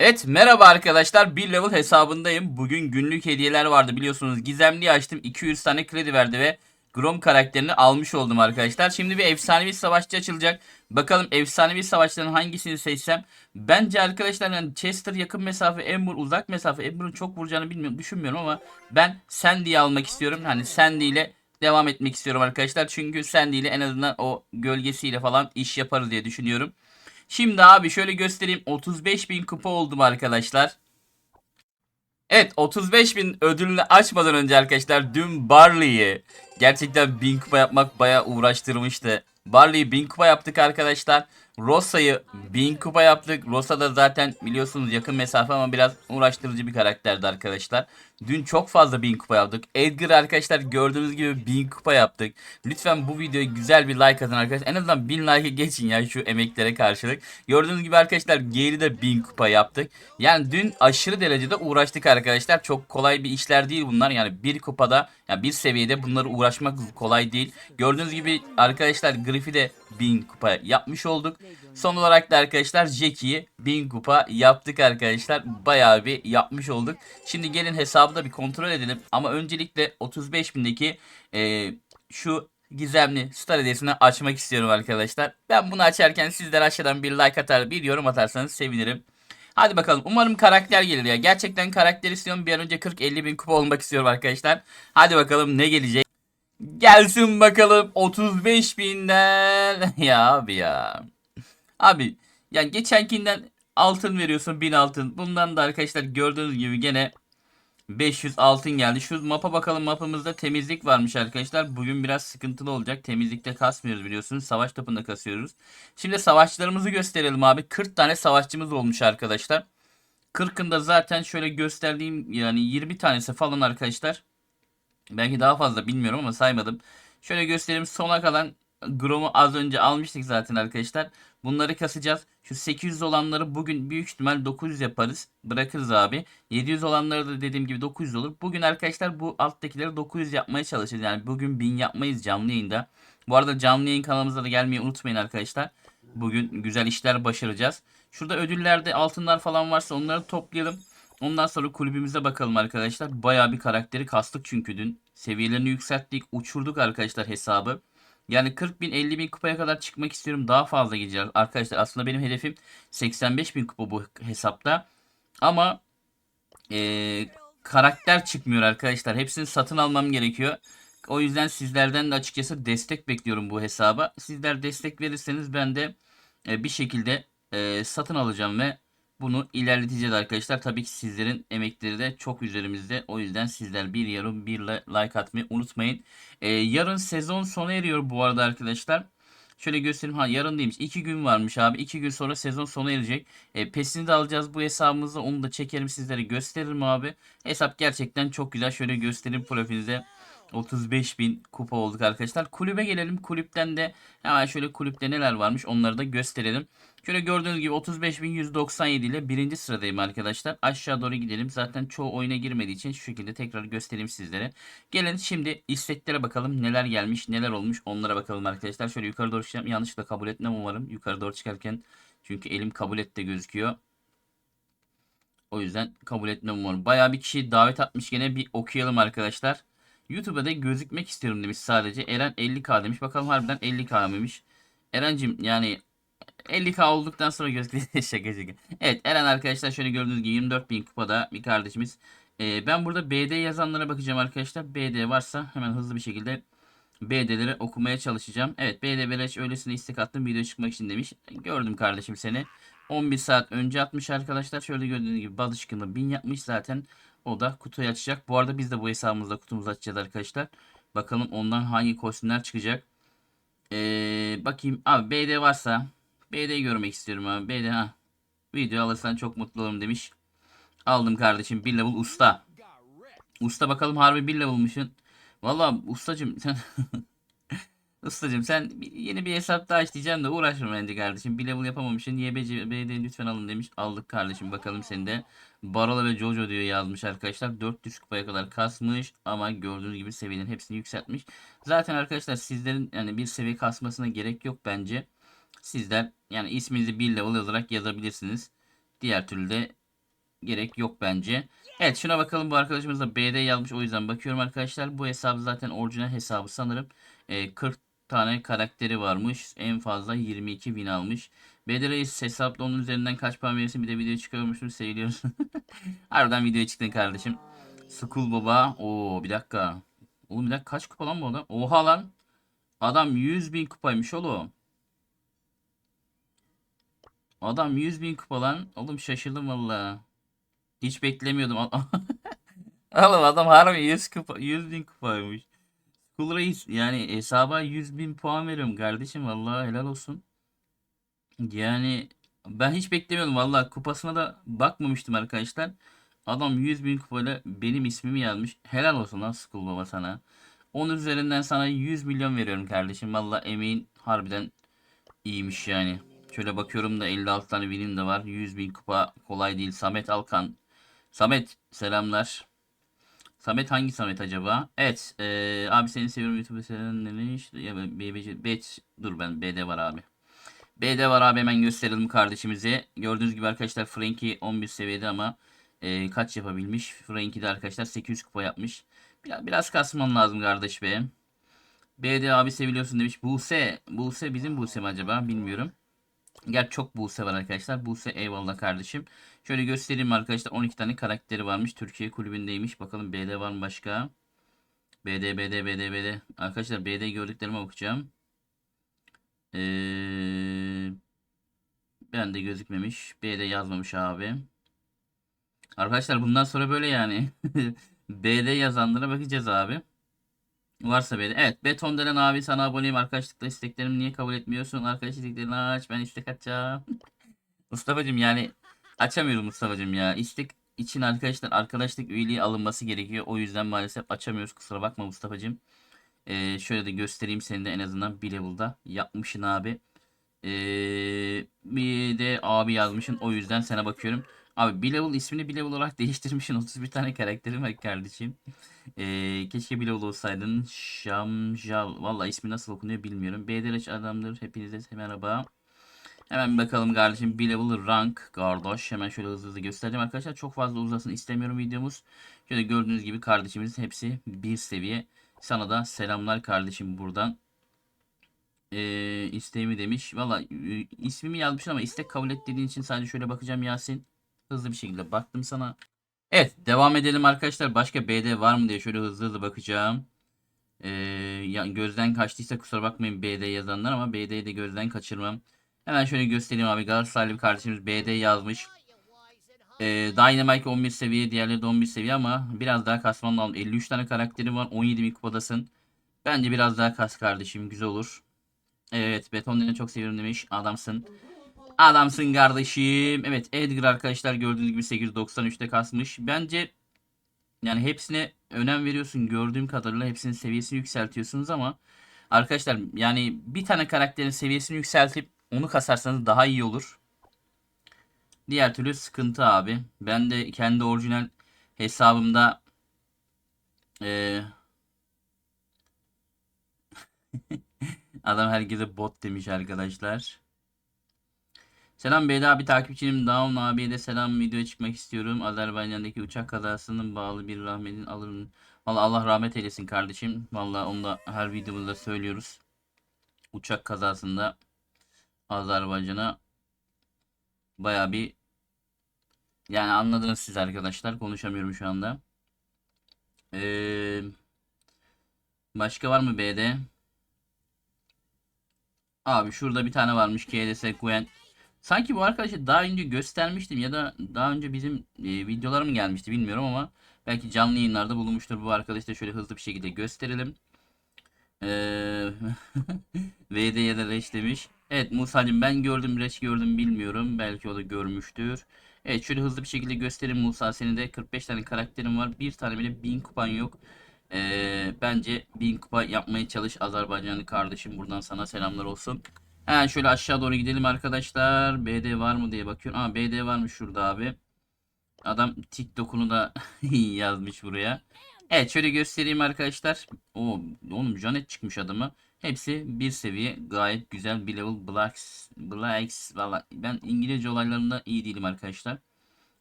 Evet merhaba arkadaşlar bir level hesabındayım. Bugün günlük hediyeler vardı biliyorsunuz. Gizemliyi açtım 200 tane kredi verdi ve Grom karakterini almış oldum arkadaşlar. Şimdi bir efsanevi savaşçı açılacak. Bakalım efsanevi savaşçıların hangisini seçsem. Bence arkadaşlar yani Chester yakın mesafe, Ember uzak mesafe. Ember'ın çok vuracağını bilmiyorum, düşünmüyorum ama ben Sandy'yi almak istiyorum. Hani Sandy ile devam etmek istiyorum arkadaşlar. Çünkü Sandy ile en azından o gölgesiyle falan iş yaparız diye düşünüyorum. Şimdi abi şöyle göstereyim. 35 bin kupa oldum arkadaşlar. Evet 35 bin ödülünü açmadan önce arkadaşlar dün Barley'i gerçekten 1000 kupa yapmak bayağı uğraştırmıştı. Barley'i 1000 kupa yaptık arkadaşlar. Rosa'yı 1000 kupa yaptık. Rosa da zaten biliyorsunuz yakın mesafe ama biraz uğraştırıcı bir karakterdi arkadaşlar. Dün çok fazla 1000 kupa yaptık. Edgar arkadaşlar gördüğünüz gibi 1000 kupa yaptık. Lütfen bu videoya güzel bir like atın arkadaşlar. En azından 1000 like'ı geçin ya şu emeklere karşılık. Gördüğünüz gibi arkadaşlar Gale'i de 1000 kupa yaptık. Yani dün aşırı derecede uğraştık arkadaşlar. Çok kolay bir işler değil bunlar. Yani bir kupada yani bir seviyede bunları uğraşmak kolay değil. Gördüğünüz gibi arkadaşlar Griff'i de 1000 kupa yapmış olduk. Son olarak da arkadaşlar Jackie'yi 1000 kupa yaptık arkadaşlar. Bayağı bir yapmış olduk. Şimdi gelin hesabı da bir kontrol edelim. Ama öncelikle 35.000'deki e, şu gizemli star hediyesini açmak istiyorum arkadaşlar. Ben bunu açarken sizler aşağıdan bir like atar, bir yorum atarsanız sevinirim. Hadi bakalım. Umarım karakter gelir ya. Gerçekten karakter istiyorum. Bir an önce 40-50 bin kupa olmak istiyorum arkadaşlar. Hadi bakalım ne gelecek. Gelsin bakalım 35 binden. ya abi ya. Abi yani geçenkinden altın veriyorsun 1000 altın. Bundan da arkadaşlar gördüğünüz gibi gene 500 altın geldi. Şu mapa bakalım mapımızda temizlik varmış arkadaşlar. Bugün biraz sıkıntılı olacak. Temizlikte kasmıyoruz biliyorsunuz. Savaş topunda kasıyoruz. Şimdi savaşçılarımızı gösterelim abi. 40 tane savaşçımız olmuş arkadaşlar. 40'ında zaten şöyle gösterdiğim yani 20 tanesi falan arkadaşlar. Belki daha fazla bilmiyorum ama saymadım. Şöyle göstereyim sona kalan Grom'u az önce almıştık zaten arkadaşlar. Bunları kasacağız. Şu 800 olanları bugün büyük ihtimal 900 yaparız. Bırakırız abi. 700 olanları da dediğim gibi 900 olur. Bugün arkadaşlar bu alttakileri 900 yapmaya çalışacağız. Yani bugün 1000 yapmayız canlı yayında. Bu arada canlı yayın kanalımıza da gelmeyi unutmayın arkadaşlar. Bugün güzel işler başaracağız. Şurada ödüllerde altınlar falan varsa onları toplayalım. Ondan sonra kulübümüze bakalım arkadaşlar. Baya bir karakteri kastık çünkü dün. Seviyelerini yükselttik. Uçurduk arkadaşlar hesabı. Yani 40 bin 50 bin kupaya kadar çıkmak istiyorum. Daha fazla gideceğiz. Arkadaşlar aslında benim hedefim 85 bin kupa bu hesapta. Ama ee, karakter çıkmıyor arkadaşlar. Hepsini satın almam gerekiyor. O yüzden sizlerden de açıkçası destek bekliyorum bu hesaba. Sizler destek verirseniz ben de e, bir şekilde e, satın alacağım ve bunu ilerleteceğiz arkadaşlar. Tabii ki sizlerin emekleri de çok üzerimizde. O yüzden sizler bir yorum bir like atmayı unutmayın. Ee, yarın sezon sona eriyor bu arada arkadaşlar. Şöyle göstereyim. Ha yarın değilmiş. 2 gün varmış abi. 2 gün sonra sezon sona erecek. E, pesini de alacağız bu hesabımızda. Onu da çekerim sizlere gösteririm abi. Hesap gerçekten çok güzel. Şöyle göstereyim profilinize. 35 bin kupa olduk arkadaşlar. Kulübe gelelim. Kulüpten de hemen şöyle kulüpte neler varmış onları da gösterelim. Şöyle gördüğünüz gibi 35.197 ile birinci sıradayım arkadaşlar. Aşağı doğru gidelim. Zaten çoğu oyuna girmediği için şu şekilde tekrar göstereyim sizlere. Gelin şimdi isteklere bakalım neler gelmiş neler olmuş onlara bakalım arkadaşlar. Şöyle yukarı doğru çıkacağım. Yanlışlıkla kabul etmem umarım. Yukarı doğru çıkarken çünkü elim kabul et de gözüküyor. O yüzden kabul etmem umarım. Baya bir kişi davet atmış gene bir okuyalım arkadaşlar. YouTube'da da gözükmek istiyorum demiş sadece. Eren 50k demiş. Bakalım harbiden 50k mıymış. Eren'cim yani 50k olduktan sonra gözüküyor. şaka şaka. Evet Eren arkadaşlar şöyle gördüğünüz gibi 24.000 kupada bir kardeşimiz. Ee, ben burada BD yazanlara bakacağım arkadaşlar. BD varsa hemen hızlı bir şekilde BD'leri okumaya çalışacağım. Evet BD Beleş öylesine istek attım video çıkmak için demiş. Gördüm kardeşim seni. 11 saat önce atmış arkadaşlar. Şöyle gördüğünüz gibi balışkını 1000 yapmış zaten. O da kutuyu açacak. Bu arada biz de bu hesabımızda kutumuzu açacağız arkadaşlar. Bakalım ondan hangi kostümler çıkacak. Ee, bakayım. Abi BD varsa BD görmek istiyorum abi. BD ha. Video alırsan çok mutlu olurum demiş. Aldım kardeşim. Bir level usta. Usta bakalım harbi bir level'mışsın. Valla ustacım sen Ustacım sen yeni bir hesap daha açacaksın da uğraşma bence kardeşim. Bir level yapamamışsın. YBC BD lütfen alın demiş. Aldık kardeşim bakalım seni de. Barola ve Jojo diyor yazmış arkadaşlar. 400 kupaya kadar kasmış ama gördüğünüz gibi seviyelerin hepsini yükseltmiş. Zaten arkadaşlar sizlerin yani bir seviye kasmasına gerek yok bence. Sizler yani isminizi bir level yazarak yazabilirsiniz. Diğer türlü de gerek yok bence. Evet şuna bakalım bu arkadaşımız da BD yazmış o yüzden bakıyorum arkadaşlar. Bu hesabı zaten orijinal hesabı sanırım. Ee, 40 tane karakteri varmış. En fazla 22 win almış. BD Reis hesapta onun üzerinden kaç puan verirsin bir de video çıkarmışım seviyoruz. Harbiden video çıktın kardeşim. School Baba. Oo bir dakika. Oğlum bir dakika kaç kupa lan bu adam? Oha lan. Adam 100 bin kupaymış oğlum. Adam 100 bin kupa lan. Oğlum şaşırdım valla. Hiç beklemiyordum. Oğlum adam harbi 100 kupa 100 bin kupaymış. School Reis yani hesaba 100 bin puan veriyorum kardeşim valla helal olsun. Yani ben hiç beklemiyordum valla kupasına da bakmamıştım arkadaşlar. Adam 100 bin kupayla benim ismimi yazmış. Helal olsun lan School Baba sana. Onun üzerinden sana 100 milyon veriyorum kardeşim. Valla emeğin harbiden iyiymiş yani. Şöyle bakıyorum da 56 tane winim de var. 100 bin kupa kolay değil. Samet Alkan. Samet selamlar. Samet hangi Samet acaba? Evet. eee, abi seni seviyorum YouTube'da seven demiş. Ya BBC Bet dur ben BD var abi. BD var abi hemen gösterelim kardeşimize. Gördüğünüz gibi arkadaşlar Frankie 11 seviyede ama eee, kaç yapabilmiş? Frankie de arkadaşlar 800 kupa yapmış. Biraz, biraz kasman lazım kardeş be. BD abi seviliyorsun demiş. Buse. Buse bizim Buse mi acaba? Bilmiyorum. Gerçi çok Buse var arkadaşlar. Buse eyvallah kardeşim. Şöyle göstereyim arkadaşlar. 12 tane karakteri varmış. Türkiye kulübündeymiş. Bakalım BD var mı başka? BD, BD, BD, BD. Arkadaşlar BD gördüklerime bakacağım. Ee, ben de gözükmemiş. BD yazmamış abi. Arkadaşlar bundan sonra böyle yani. BD yazanlara bakacağız abi. Varsa BD. Evet. Beton denen abi sana aboneyim. Arkadaşlıkla isteklerimi niye kabul etmiyorsun? Arkadaş isteklerini aç. Ben istek açacağım. Mustafa'cığım yani açamıyorum Mustafa'cığım ya. İstek için arkadaşlar arkadaşlık üyeliği alınması gerekiyor. O yüzden maalesef açamıyoruz. Kusura bakma Mustafa'cığım. Ee, şöyle de göstereyim seni de en azından bir level'da yapmışsın abi. Ee, bir de abi yazmışsın. O yüzden sana bakıyorum. Abi bir level ismini bir level olarak değiştirmişsin. 31 tane karakterim var kardeşim. Ee, keşke bir level olsaydın. Şamjal. Valla ismi nasıl okunuyor bilmiyorum. BDRH adamdır. Hepinize merhaba. Hemen bakalım kardeşim. Bir level rank kardeş. Hemen şöyle hızlı hızlı göstereceğim arkadaşlar. Çok fazla uzasın istemiyorum videomuz. Şöyle gördüğünüz gibi kardeşimizin hepsi bir seviye. Sana da selamlar kardeşim buradan. Ee, isteğimi demiş. Valla e, ismimi yazmış ama istek kabul et dediğin için sadece şöyle bakacağım Yasin. Hızlı bir şekilde baktım sana. Evet devam edelim arkadaşlar. Başka BD var mı diye şöyle hızlı hızlı bakacağım. Ee, ya gözden kaçtıysa kusura bakmayın BD yazanlar ama BD'yi de gözden kaçırmam. Hemen şöyle göstereyim abi. Galatasaraylı bir kardeşimiz BD yazmış. Ee, Dynamite 11 seviye, diğerleri de 11 seviye ama biraz daha kasman lazım. 53 tane karakteri var. 17 bin kupadasın. Bence biraz daha kas kardeşim. Güzel olur. Evet, Betonları çok seviyorum demiş. Adamsın. Adamsın kardeşim. Evet, Edgar arkadaşlar gördüğünüz gibi 893'te kasmış. Bence yani hepsine önem veriyorsun. Gördüğüm kadarıyla hepsinin seviyesini yükseltiyorsunuz ama arkadaşlar yani bir tane karakterin seviyesini yükseltip onu kasarsanız daha iyi olur. Diğer türlü sıkıntı abi. Ben de kendi orijinal hesabımda eee adam herkese bot demiş arkadaşlar. Selam Beyda abi takipçinim Daun abiye de selam videoya çıkmak istiyorum. Azerbaycan'daki uçak kazasının bağlı bir rahmetin alırım. Valla Allah rahmet eylesin kardeşim. Valla onu da her videomuzda söylüyoruz. Uçak kazasında Azerbaycan'a baya bir yani anladınız siz arkadaşlar. Konuşamıyorum şu anda. Ee, başka var mı B'de? Abi şurada bir tane varmış KDS Gwen. Sanki bu arkadaşı daha önce göstermiştim ya da daha önce bizim e, videolarım gelmişti bilmiyorum ama belki canlı yayınlarda bulunmuştur bu arkadaşı da şöyle hızlı bir şekilde gösterelim. Ee, VD ya da Reç demiş. Evet Musa'cığım ben gördüm Reç gördüm bilmiyorum. Belki o da görmüştür. Evet şöyle hızlı bir şekilde göstereyim Musa. Senin de 45 tane karakterin var. Bir tane bile 1000 kupan yok. Ee, bence 1000 kupa yapmaya çalış Azerbaycanlı kardeşim. Buradan sana selamlar olsun. Hemen şöyle aşağı doğru gidelim arkadaşlar. BD var mı diye bakıyorum. Aa BD varmış şurada abi. Adam TikTok'unu da yazmış buraya. Evet şöyle göstereyim arkadaşlar. O oğlum Janet çıkmış adamı. Hepsi bir seviye. Gayet güzel bir level. Blacks, Blacks valla ben İngilizce olaylarında iyi değilim arkadaşlar.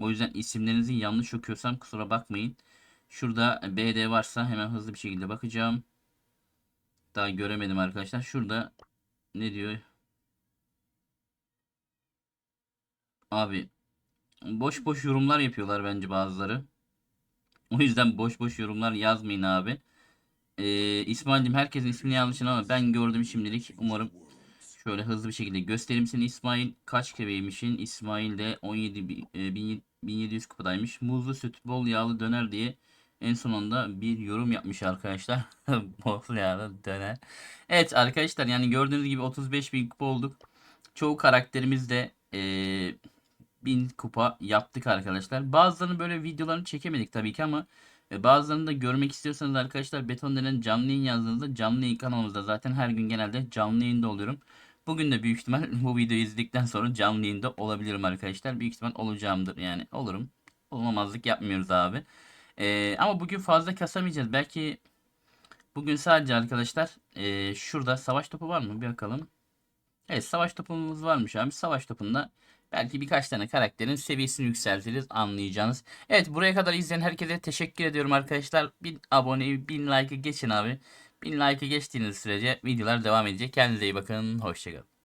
O yüzden isimlerinizi yanlış okuyorsam kusura bakmayın. Şurada BD varsa hemen hızlı bir şekilde bakacağım. Daha göremedim arkadaşlar. Şurada ne diyor? Abi boş boş yorumlar yapıyorlar bence bazıları. O yüzden boş boş yorumlar yazmayın abi. Ee, İsmail'cim herkesin ismini yazmışsın ama ben gördüm şimdilik. Umarım şöyle hızlı bir şekilde göstereyim seni İsmail. Kaç kebeymişin? İsmail de 17 bi- e, bin- 1700 kupadaymış. Muzlu süt, bol yağlı döner diye en sonunda bir yorum yapmış arkadaşlar. bol yağlı döner. Evet arkadaşlar yani gördüğünüz gibi 35 bin kupa olduk. Çoğu karakterimiz de eee 1000 kupa yaptık arkadaşlar. Bazılarını böyle videolarını çekemedik tabii ki ama e, bazılarını da görmek istiyorsanız arkadaşlar Beton denen canlı yayın yazdığınızda canlı yayın kanalımızda zaten her gün genelde canlı yayında oluyorum. Bugün de büyük ihtimal bu videoyu izledikten sonra canlı yayında olabilirim arkadaşlar. Büyük ihtimal olacağımdır yani olurum. Olmamazlık yapmıyoruz abi. E, ama bugün fazla kasamayacağız. Belki bugün sadece arkadaşlar e, şurada savaş topu var mı? Bir bakalım. Evet savaş topumuz varmış abi. Savaş topunda belki birkaç tane karakterin seviyesini yükseltiriz anlayacağınız. Evet buraya kadar izleyen herkese teşekkür ediyorum arkadaşlar. 1000 aboneyi 1000 like'ı geçin abi. 1000 like'ı geçtiğiniz sürece videolar devam edecek. Kendinize iyi bakın. Hoşçakalın.